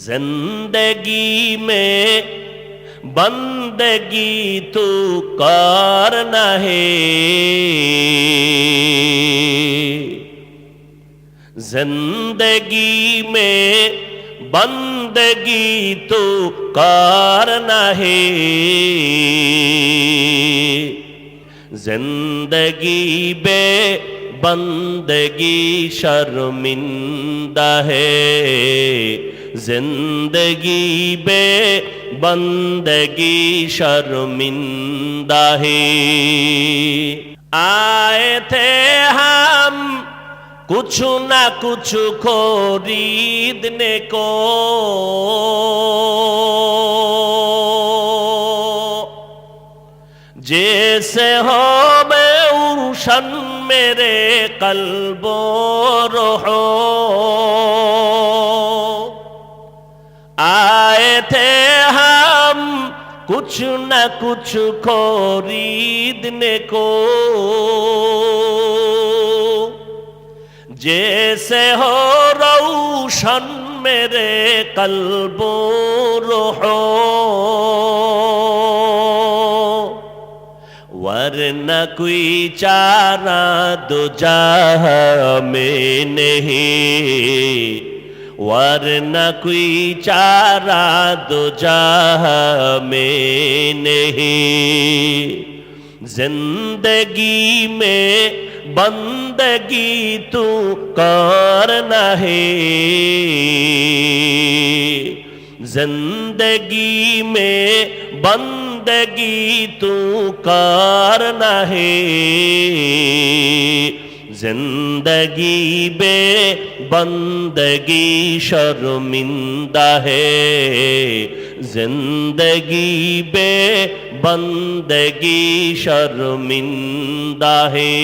ज़िंदगी में बंदगी तू करना है। ज़िंदगी में बंदगी तो करना है। ज़िंदगी बे बंदगी शर्मिंदा है। जिंदगी बे बंदगी शर्मिंदा है आए थे हम कुछ ना कुछ खरीदने को जैसे हो मैं उशन मेरे कल्बो रहो थे हम कुछ न कुछ खरीदने को जैसे हो रोशन मेरे कल्बो रहो वरना कोई चारा दो जह में नहीं वरना कोई चारा दो में नहीं। ज़िंदगी में बंदगी तू करना है। ज़िंदगी में बंदगी तू करना है। জিন্দগি বে বন্দগি শর্মিন্দা হে জিন্দগি বে বন্দগি শর্মিন্দা হে